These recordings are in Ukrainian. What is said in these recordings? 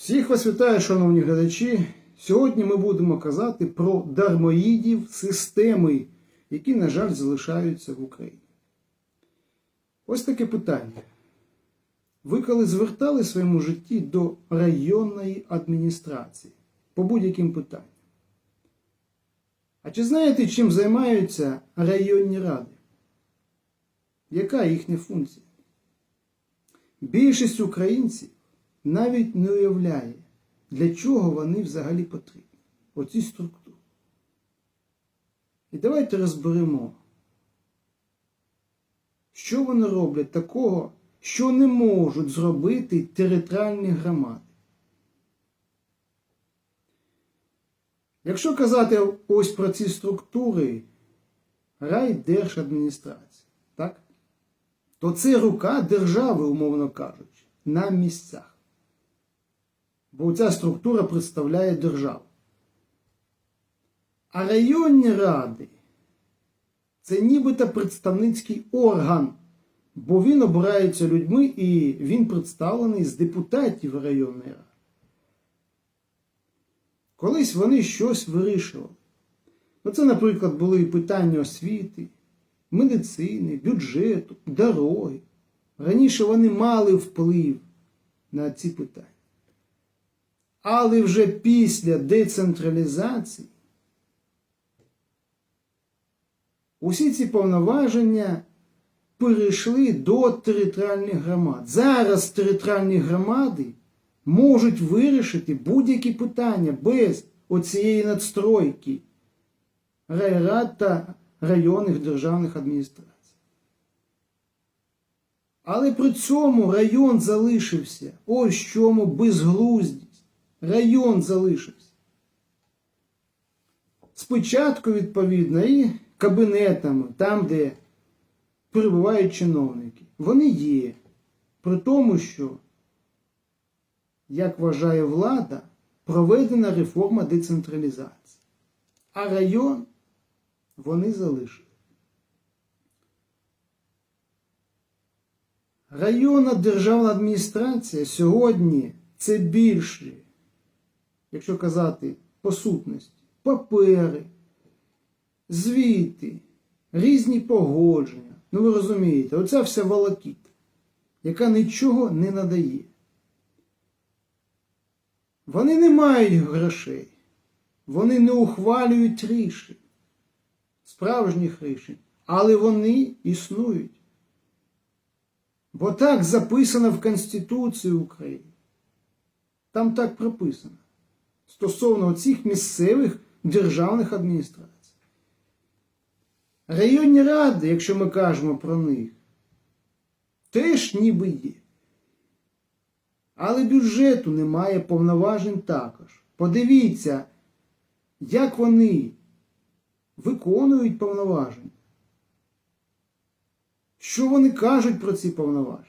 Всіх вас вітаю, шановні глядачі. Сьогодні ми будемо казати про дармоїдів системи, які, на жаль, залишаються в Україні. Ось таке питання. Ви коли звертали в своєму житті до районної адміністрації по будь-яким питанням? А чи знаєте, чим займаються районні ради? Яка їхня функція? Більшість українців навіть не уявляє, для чого вони взагалі потрібні. Оці структури. І давайте розберемо, що вони роблять такого, що не можуть зробити територіальні громади. Якщо казати ось про ці структури райдержадміністрації, так? то це рука держави, умовно кажучи, на місцях. Бо ця структура представляє державу. А районні ради це нібито представницький орган, бо він обирається людьми і він представлений з депутатів районної ради. Колись вони щось вирішували. Ну, це, наприклад, були і питання освіти, медицини, бюджету, дороги. Раніше вони мали вплив на ці питання. Але вже після децентралізації усі ці повноваження перейшли до територіальних громад. Зараз територіальні громади можуть вирішити будь-які питання без оцієї надстройки райрад та районних державних адміністрацій. Але при цьому район залишився. Ось чому безглуздість. Район залишився. Спочатку, відповідно, і кабінетами, там, де перебувають чиновники, вони є. При тому, що, як вважає влада, проведена реформа децентралізації. А район вони залишили. Районна державна адміністрація сьогодні це більше, якщо казати по сутності, папери, звіти, різні погодження. Ну ви розумієте, оця вся волокіта, яка нічого не надає. Вони не мають грошей, вони не ухвалюють рішень, справжніх рішень, але вони існують. Бо так записано в Конституції України. Там так прописано. Стосовно цих місцевих державних адміністрацій. Районні ради, якщо ми кажемо про них, теж ніби є. Але бюджету немає повноважень також. Подивіться, як вони виконують повноваження. Що вони кажуть про ці повноваження?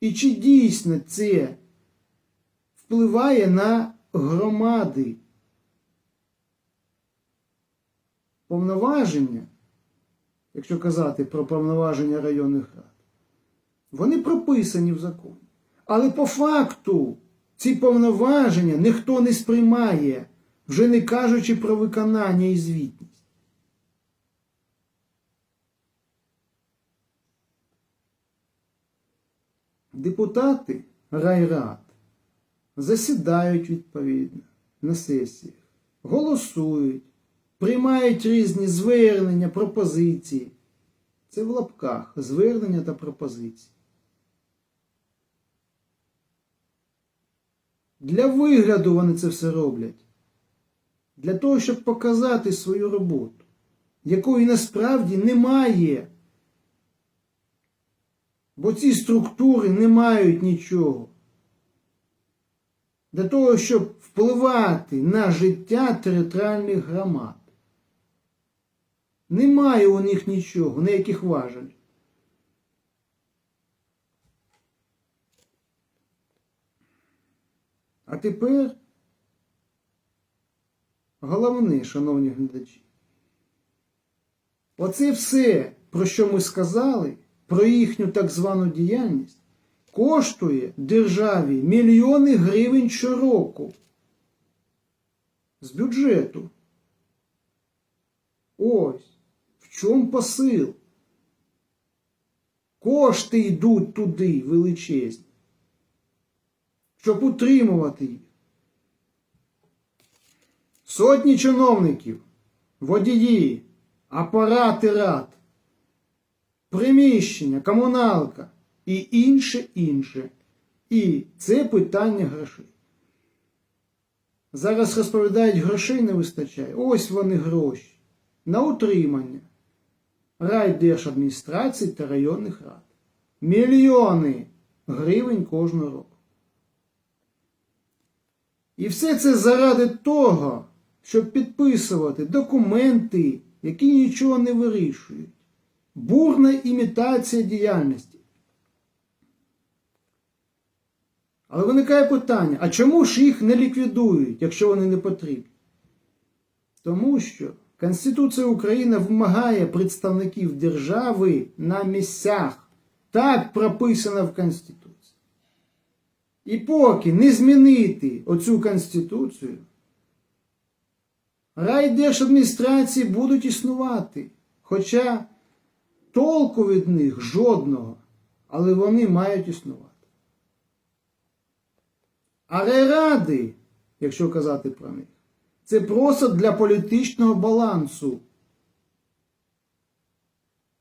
І чи дійсно це впливає на громади? Повноваження, якщо казати про повноваження районних рад, вони прописані в законі. Але по факту ці повноваження ніхто не сприймає, вже не кажучи про виконання і звітність. Депутати райрад засідають відповідно на сесіях, голосують, приймають різні звернення, пропозиції. Це в лапках звернення та пропозиції. Для вигляду вони це все роблять. Для того, щоб показати свою роботу, якої насправді немає. Бо ці структури не мають нічого. Для того, щоб впливати на життя територіальних громад. Немає у них нічого, ніяких важель. А тепер головне, шановні глядачі. Оце все, про що ми сказали, про їхню так звану діяльність, коштує державі мільйони гривень щороку з бюджету. Ось в чому посил. Кошти йдуть туди величезні, щоб утримувати їх. Сотні чиновників, водії, апарати рад, приміщення, комуналка і інше інше. І це питання грошей. Зараз розповідають, грошей не вистачає. Ось вони гроші. На утримання райдержадміністрацій та районних рад. Мільйони гривень кожного року. І все це заради того, щоб підписувати документи, які нічого не вирішують. Бурна імітація діяльності. Але виникає питання: а чому ж їх не ліквідують, якщо вони не потрібні? Тому що Конституція України вимагає представників держави на місцях. Так прописано в Конституції. І поки не змінити оцю Конституцію, райдержадміністрації будуть існувати. Хоча толку від них жодного, але вони мають існувати. А райради, якщо казати про них, це просто для політичного балансу.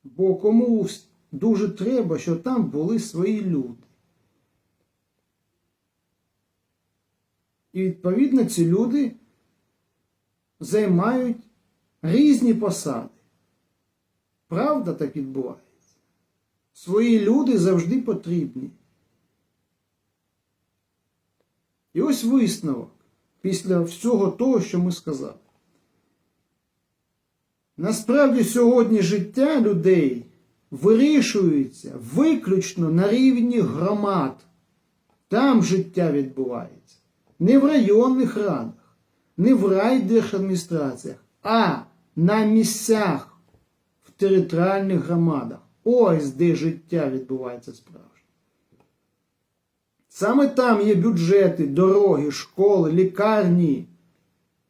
Бо комусь дуже треба, щоб там були свої люди. І відповідно ці люди займають різні посади. Правда так відбувається. Свої люди завжди потрібні. І ось висновок після всього того, що ми сказали. Насправді сьогодні життя людей вирішується виключно на рівні громад. Там життя відбувається. Не в районних радах, не в райдержадміністраціях, а на місцях, в територіальних громадах. Ось де життя відбувається справжнє. Саме там є бюджети, дороги, школи, лікарні.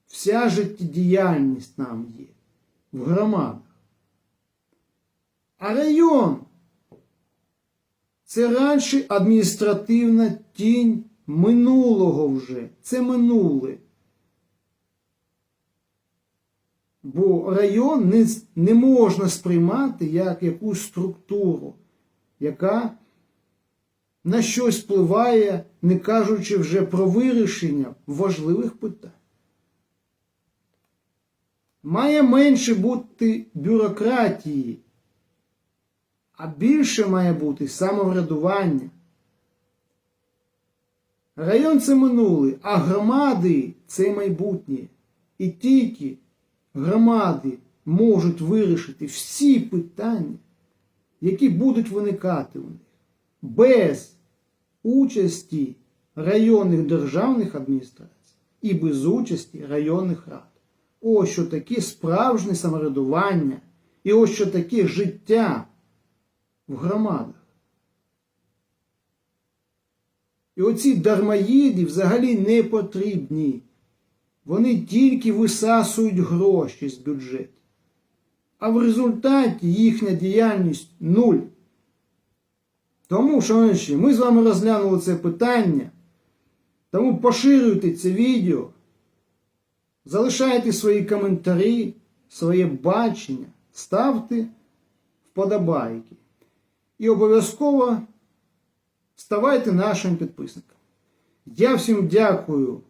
Вся життєдіяльність там є в громадах. А район це раніше адміністративна тінь минулого вже. Це минуле. Бо район не, не можна сприймати як якусь структуру, яка на щось впливає, не кажучи вже про вирішення важливих питань. Має менше бути бюрократії, а більше має бути самоврядування. Район це минуле, а громади це майбутнє. І тільки громади можуть вирішити всі питання, які будуть виникати у них без участі районних державних адміністрацій і без участі районних рад. Ось що таке справжнє самоврядування і ось що таке життя в громадах. І оці дармоїди взагалі не потрібні. Вони тільки висасують гроші з бюджету. А в результаті їхня діяльність нуль. Тому, шановні, ми з вами розглянули це питання. Тому поширюйте це відео, залишайте свої коментарі, своє бачення, ставте вподобайки. І обов'язково ставайте нашим підписником. Я всім дякую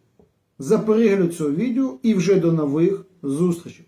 за перегляд цього відео і вже до нових зустрічей.